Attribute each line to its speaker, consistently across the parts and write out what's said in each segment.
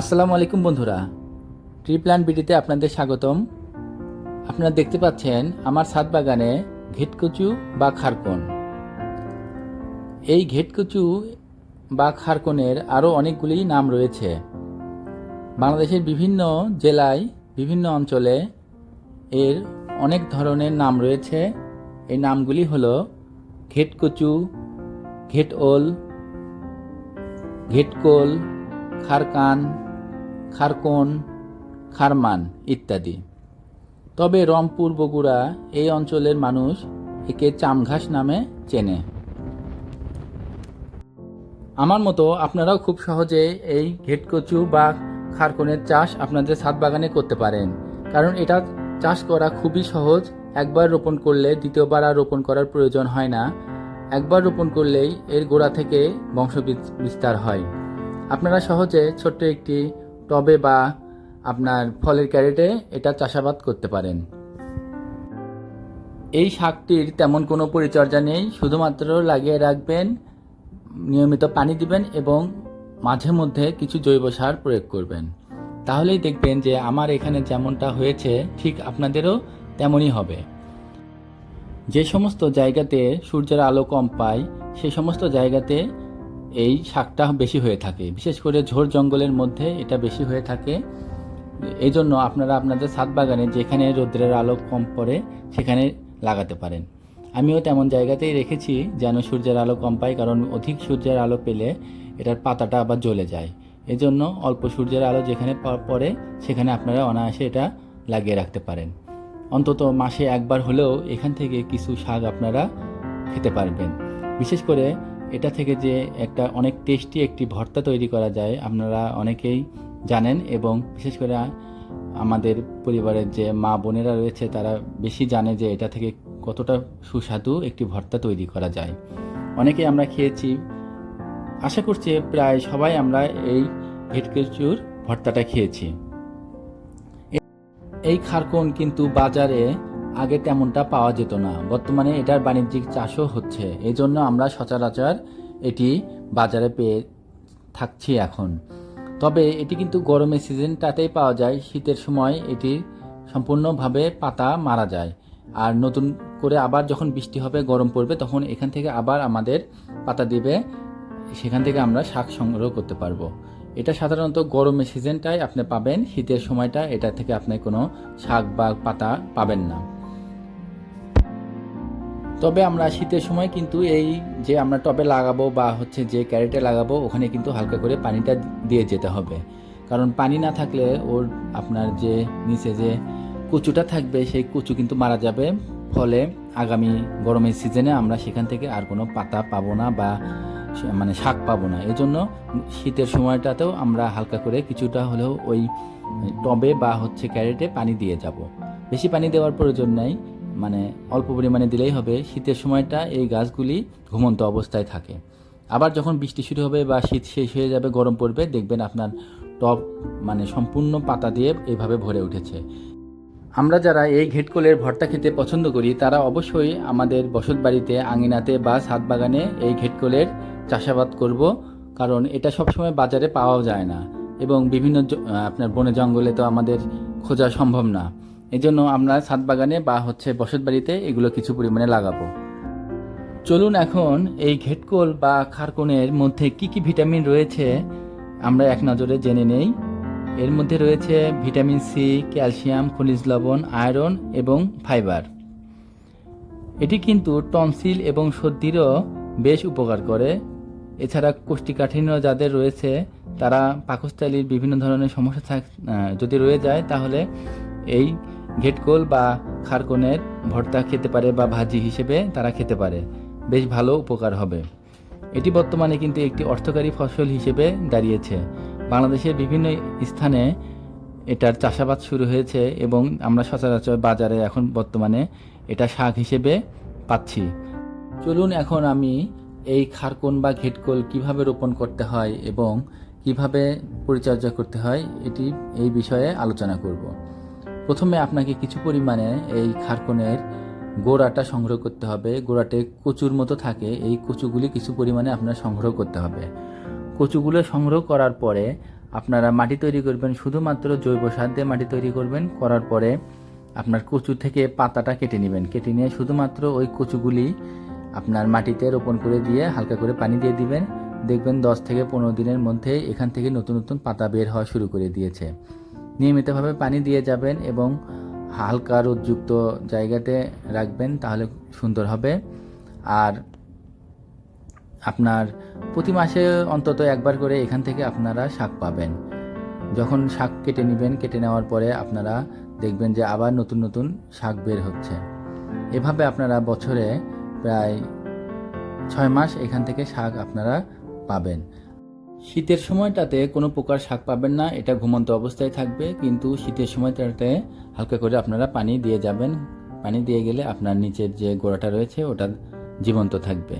Speaker 1: আসসালামু আলাইকুম বন্ধুরা। ট্রি প্ল্যান বিডিতে আপনাদের স্বাগতম। আপনারা দেখতে পাচ্ছেন আমার ছাদ বাগানে ঘেটকচু বা খারকন। এই ঘেটকচু বা খারকনের আরও অনেকগুলি নাম রয়েছে। বাংলাদেশের বিভিন্ন জেলায়, বিভিন্ন অঞ্চলে এর অনেক ধরনের নাম রয়েছে। এই নামগুলি হলো ঘেটকচু, ঘেটওল, ঘেটকোল, খারকান খারকোন, খারমান ইত্যাদি। তবে রংপুর বগুড়া এই অঞ্চলের মানুষ একে চামঘাস নামে চেনে। আমার মতো আপনারাও খুব সহজে এই ঘেটকচু বা খারকনের চাষ আপনাদের ছাদ বাগানে করতে পারেন। কারণ এটা চাষ করা খুবই সহজ। একবার রোপণ করলে দ্বিতীয়বার আর রোপণ করার প্রয়োজন হয় না। একবার রোপণ করলেই এর গোড়া থেকে বংশ বিস্তার হয়। আপনারা সহজে ছোট্ট একটি টবে বা আপনার ফলের ক্যারেটে এটা চাষাবাদ করতে পারেন। এই শাকটির তেমন কোনো পরিচর্যা নেই, শুধুমাত্র লাগিয়ে রাখবেন, নিয়মিত পানি দিবেন এবং মাঝে মধ্যে কিছু জৈব সার প্রয়োগ করবেন। তাহলেই দেখবেন যে আমার এখানে যেমনটা হয়েছে, ঠিক আপনাদেরও তেমনই হবে। যে সমস্ত জায়গাতে সূর্যের আলো কম পায়, সে সমস্ত জায়গাতে এই শাকটা বেশি হয়ে থাকে। বিশেষ করে ঝোড় জঙ্গলের মধ্যে এটা বেশি হয়ে থাকে। এই জন্য আপনারা আপনাদের ছাদ বাগানে যেখানে রৌদ্রের আলো কম পড়ে, সেখানে লাগাতে পারেন। আমিও তেমন জায়গাতেই রেখেছি যেন সূর্যের আলো কম পায় কারণ অধিক সূর্যের আলো পেলে এটার পাতাটা আবার জ্বলে যায়। এজন্য অল্প সূর্যের আলো যেখানে পড়ে, সেখানে আপনারা অনায়াসে এটা লাগিয়ে রাখতে পারেন। অন্তত মাসে একবার হলেও এখান থেকে কিছু শাক আপনারা খেতে পারবেন। বিশেষ করে এটা থেকে যে একটা অনেক টেস্টি একটি ভর্তা তৈরি করা যায়, আপনারা অনেকেই জানেন এবং বিশেষ করে আমাদের পরিবারের যে মা বোনেরা রয়েছে, তারা বেশি জানে যে এটা থেকে কতটা সুস্বাদু একটি ভর্তা তৈরি করা যায়। অনেকেই আমরা খেয়েছি। আশা করছি প্রায় সবাই আমরা এই ভেটকেচুর ভর্তাটা খেয়েছি। এই খারকন কিন্তু বাজারে আগে তেমনটা পাওয়া যেত না। বর্তমানে এটার বাণিজ্যিক চাষও হচ্ছে। এই জন্য আমরা সচরাচর এটি বাজারে পেয়ে থাকছি এখন। তবে এটি কিন্তু গরমের সিজনটাতেই পাওয়া যায়। শীতের সময় এটি সম্পূর্ণভাবে পাতা মারা যায়। আর নতুন করে আবার যখন বৃষ্টি হবে, গরম পড়বে, তখন এখান থেকে আবার আমাদের পাতা দিবে। সেখান থেকে আমরা শাক সংগ্রহ করতে পারব। এটা সাধারণত গরমের সিজনটাই আপনি পাবেন। শীতের সময়টা এটা থেকে আপনি কোনো শাক বা পাতা পাবেন না। তবে আমরা শীতের সময় কিন্তু এই যে আমরা টবে লাগাবো বা হচ্ছে যে ক্যারেটে লাগাবো, ওখানে কিন্তু হালকা করে পানিটা দিয়ে যেতে হবে। কারণ পানি না থাকলে ওর আপনার যে নিচে যে কুচুটা থাকবে, সেই কুচু কিন্তু মারা যাবে। ফলে আগামী গরমের সিজনে আমরা সেখান থেকে আর কোনো পাতা পাবো না বা মানে শাক পাবো না। এজন্য শীতের সময়টাতেও আমরা হালকা করে কিছুটা হলেও ওই টবে বা হচ্ছে ক্যারেটে পানি দিয়ে যাব। বেশি পানি দেওয়ার প্রয়োজন নাই। মানে অল্প পরিমাণে দিলেই হবে। শীতের সময়টা এই গাছগুলি ঘুমন্ত অবস্থায় থাকে। আবার যখন বৃষ্টি শুরু হবে বা শীত শেষ হয়ে যাবে, গরম পড়বে, দেখবেন আপনার টব মানে সম্পূর্ণ পাতা দিয়ে এভাবে ভরে উঠেছে। আমরা যারা এই ঘেটকোলের ভর্তা খেতে পছন্দ করি, তারা অবশ্যই আমাদের বসত বাড়িতে আঙিনাতে বা ছাদ বাগানে এই ঘেটকোলের চাষাবাদ করব, কারণ এটা সবসময় বাজারে পাওয়াও যায় না। এবং বিভিন্ন আপনার বনে জঙ্গলে তো আমাদের খোঁজা সম্ভব না। এজন্য আমরা ছাদ বাগানে বা হচ্ছে বসত বাড়িতে এগুলো কিছু পরিমাণে লাগাবো। চলুন এখন এই ঘেটকোল বা খারকনের মধ্যে কি কি ভিটামিন রয়েছে আমরা এক নজরে জেনে নেই। এর মধ্যে রয়েছে ভিটামিন সি, ক্যালসিয়াম, খনিজ লবণ, আয়রন এবং ফাইবার। এটি কিন্তু টনসিল এবং সর্দিরও বেশ উপকার করে। এছাড়া কোষ্ঠীকাঠিন্য যাদের রয়েছে, তারা পাকস্থলীর বিভিন্ন ধরনের সমস্যা যদি রয়ে যায়, তাহলে এই ঘেটকোল বা খারকনের ভর্তা খেতে পারে বা ভাজি হিসেবে তারা খেতে পারে। বেশ ভালো উপকার হবে। এটি বর্তমানে কিন্তু একটি অর্থকারী ফসল হিসেবে দাঁড়িয়েছে। বাংলাদেশের বিভিন্ন স্থানে এটার চাষাবাদ শুরু হয়েছে এবং আমরা সচরাচর বাজারে এখন বর্তমানে এটা শাক হিসেবে পাচ্ছি। চলুন এখন আমি এই খারকোন বা ঘেটকোল কীভাবে রোপণ করতে হয় এবং কীভাবে পরিচর্যা করতে হয় এটি এই বিষয়ে আলোচনা করব। প্রথমে আপনাকে কিছু পরিমাণে এই খারকনের গোড়াটা সংগ্রহ করতে হবে। গোড়াতে কচুর মতো থাকে। এই কচুগুলি কিছু পরিমাণে আপনার সংগ্রহ করতে হবে। কচুগুলো সংগ্রহ করার পরে আপনারা মাটি তৈরি করবেন। শুধুমাত্র জৈব সার দিয়ে মাটি তৈরি করবেন। করার পরে আপনার কচু থেকে পাতাটা কেটে নেবেন। কেটে নিয়ে শুধুমাত্র ওই কচুগুলি আপনার মাটিতে রোপণ করে দিয়ে হালকা করে পানি দিয়ে দিবেন। দেখবেন দশ থেকে পনেরো দিনের মধ্যে এখান থেকে নতুন নতুন পাতা বের হওয়া শুরু করে দিয়েছে। নিয়মিতভাবে পানি দিয়ে যাবেন এবং হালকা রোদযুক্ত জায়গাতে রাখবেন, তাহলে সুন্দর হবে। আর আপনার প্রতি মাসে অন্তত একবার করে এখান থেকে আপনারা শাক পাবেন। যখন শাক কেটে নেবেন, কেটে নেওয়ার পরে আপনারা দেখবেন যে আবার নতুন নতুন শাক বের হচ্ছে। এভাবে আপনারা বছরে প্রায় ছয় মাস এখান থেকে শাক আপনারা পাবেন। শীতের সময়টাতে কোনো প্রকার শাক পাবেন না, এটা ঘুমন্ত অবস্থায় থাকবে, কিন্তু শীতের সময়টাতে হালকা করে আপনারা পানি দিয়ে যাবেন। পানি দিয়ে গেলে আপনার নিচের যে গোড়াটা রয়েছে, ওটা জীবন্ত থাকবে।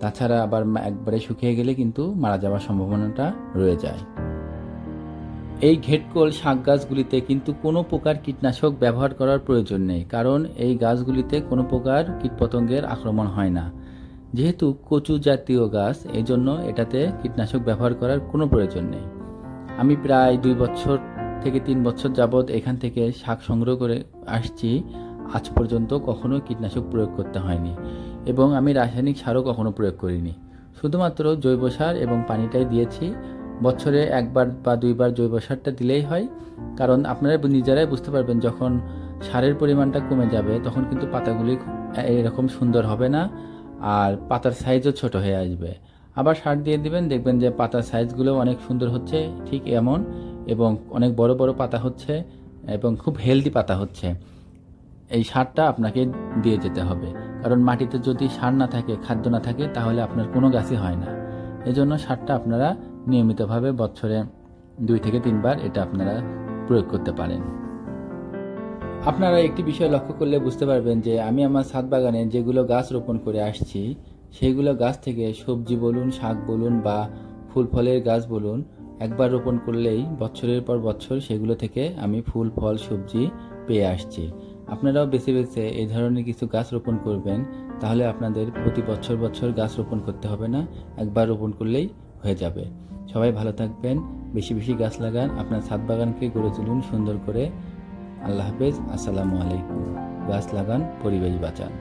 Speaker 1: তাছাড়া আবার একবারে শুকিয়ে গেলে কিন্তু মারা যাওয়ার সম্ভাবনাটা রয়ে যায়। এই ঘেটকোল শাক গাছগুলিতে কিন্তু কোনো প্রকার কীটনাশক ব্যবহার করার প্রয়োজন নেই, কারণ এই গাছগুলিতে কোনো প্রকার কীটপতঙ্গের আক্রমণ হয় না। যেহেতু কচু জাতীয় গাছ এই জন্য এটাতে কীটনাশক ব্যবহার করার কোনো প্রয়োজন নেই। আমি প্রায় দুই বছর থেকে তিন বছর যাবৎ এখান থেকে শাক সংগ্রহ করে আসছি। আজ পর্যন্ত কখনো কীটনাশক প্রয়োগ করতে হয়নি এবং আমি রাসায়নিক সারও কখনো প্রয়োগ করিনি। শুধুমাত্র জৈব সার এবং পানিটাই দিয়েছি। বছরে একবার বা দুইবার জৈব সারটা দিলেই হয়। কারণ আপনারা নিজেরাই বুঝতে পারবেন, যখন সারের পরিমাণটা কমে যাবে, তখন কিন্তু পাতাগুলি এরকম সুন্দর হবে না। আর পাতার সাইজও ছোট হয়ে আসবে। আবার সার দিয়ে দিবেন, দেখবেন যে পাতার সাইজগুলো অনেক সুন্দর হচ্ছে, ঠিক এমন, এবং অনেক বড় বড় পাতা হচ্ছে, এবং খুব হেলদি পাতা হচ্ছে। এই সারটা আপনাকে দিয়ে যেতে হবে। কারণ মাটিতে যদি সার না থাকে, খাদ্য না থাকে, তাহলে আপনার কোনো গাছই হয় না। এজন্য সারটা আপনারা নিয়মিতভাবে বছরে দুই থেকে তিনবার এটা আপনারা প্রয়োগ করতে পারেন। আপনারা একটি বিষয় লক্ষ্য করলে বুঝতে পারবেন যে আমি আমার ছাদ বাগানে যেগুলো গাছ রোপণ করে আসছি, সেইগুলো গাছ থেকে সবজি বলুন, শাক বলুন বা ফুল ফলের গাছ বলুন, একবার রোপণ করলেই বছরের পর বছর সেগুলো থেকে আমি ফুল, ফল, সবজি পেয়ে আসছি। আপনারাও বেছে বেছে এই ধরনের কিছু গাছ রোপণ করবেন, তাহলে আপনাদের প্রতি বছর বছর গাছ রোপণ করতে হবে না, একবার রোপণ করলেই হয়ে যাবে। সবাই ভালো থাকবেন, বেশি বেশি গাছ লাগান, আপনার ছাদ বাগানকে গড়ে তুলুন সুন্দর করে। আল্লাহ হাফেজ আসসালামু আলাইকুম। গাছ লাগান পরিবেশ বাঁচান।